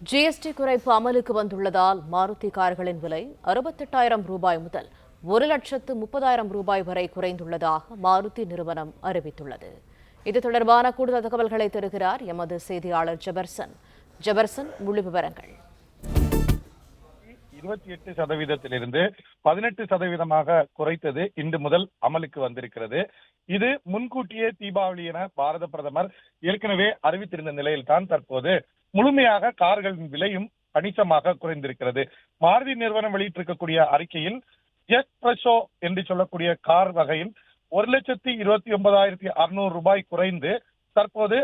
GST குறைப்பு அமலுக்கு வந்துள்ளதால் மாருதி கார்களின் விலை அறுபத்தெட்டாயிரம் ரூபாய் முதல் ஒரு லட்சத்து முப்பதாயிரம் ரூபாய் வரை குறைந்துள்ளதாக மாருதி நிறுவனம் அறிவித்துள்ளது. இது தொடர்பான கூடுதல் தகவல்களை தருகிறார் எமது செய்தியாளர் ஜெபர்சன். ஜெபர்சன் முழு விவரங்கள். இருபத்தி எட்டு சதவீதத்திலிருந்து பதினெட்டு சதவீதமாக குறைத்தது இன்று முதல் அமலுக்கு வந்திருக்கிறது. இது முன்கூட்டியே தீபாவளி என பாரத பிரதமர் ஏற்கனவே அறிவித்திருந்த நிலையில்தான் தற்போது முழுமையாக கார்களின் விலையும் கணிசமாக குறைந்திருக்கிறது. மாருதி நிறுவனம் வெளியிட்டிருக்கக்கூடிய அறிக்கையில் ஜெட் பிரஷோ என்று சொல்லக்கூடிய கார் வகையில் ஒரு லட்சத்தி இருபத்தி ஒன்பதாயிரத்தி அறுநூறு ரூபாய் குறைந்து தற்போது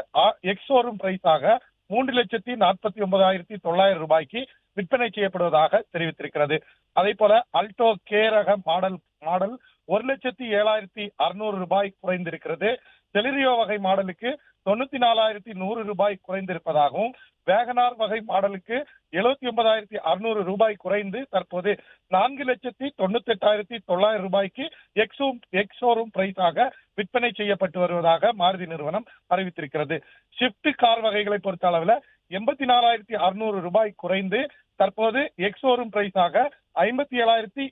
எக்ஸோரும் பிரைஸாக மூன்று லட்சத்தி நாற்பத்தி ஒன்பதாயிரத்தி தொள்ளாயிரம் ரூபாய்க்கு விற்பனை செய்யப்படுவதாக தெரிவித்திருக்கிறது. அதே போல அல்டோ கே ரக மாடல் மாடல் ஒரு லட்சத்தி ஏழாயிரத்தி அறுநூறு ரூபாய் குறைந்திருக்கிறது. செலிரியோ வகை மாடலுக்கு தொண்ணூத்தி நாலாயிரத்தி நூறு ரூபாய் குறைந்திருப்பதாகவும் வேகனார் வகை மாடலுக்கு எழுபத்தி ஒன்பதாயிரத்தி அறுநூறு ரூபாய் குறைந்து தற்போது நான்கு லட்சத்தி தொண்ணூத்தி எட்டாயிரத்தி தொள்ளாயிரம் ரூபாய்க்கு எக்ஸோம் எக்ஸோரூம் பிரைஸாக விற்பனை செய்யப்பட்டு வருவதாக மாருதி நிறுவனம் அறிவித்திருக்கிறது. ஷிப்ட் கார் வகைகளை பொறுத்த அளவுல எண்பத்தி நாலாயிரத்தி அறுநூறு ரூபாய் குறைந்து தற்போது எக்ஸோரூம் பிரைஸாக ஐம்பத்தி ஏழாயிரத்தி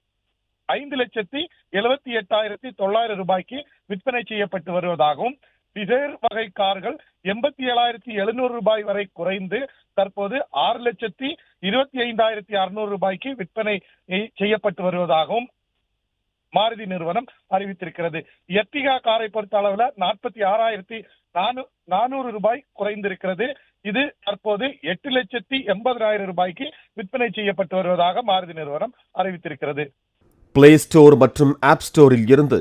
ஐந்து லட்சத்தி எழுபத்தி எட்டாயிரத்தி தொள்ளாயிரம் ரூபாய்க்கு விற்பனை செய்யப்பட்டு வருவதாகவும் டிசைர் வகை கார்கள் எண்பத்தி ஏழாயிரத்தி எழுநூறு ரூபாய் வரை குறைந்து தற்போது ஆறு லட்சத்தி இருபத்தி ஐந்தாயிரத்தி அறுநூறு ரூபாய்க்கு விற்பனை செய்யப்பட்டு வருவதாகவும் மாருதி நிறுவனம் அறிவித்திருக்கிறது. எர்டிகா காரை பொறுத்த அளவுல நாற்பத்தி ஆறாயிரத்தி நானூறு ரூபாய் குறைந்திருக்கிறது. இது தற்போது எட்டு லட்சத்தி எண்பதாயிரம் ரூபாய்க்கு விற்பனை செய்யப்பட்டு வருவதாக மாருதி நிறுவனம் அறிவித்திருக்கிறது. பிளே ஸ்டோர் மற்றும் ஆப் ஸ்டோரில் இருந்து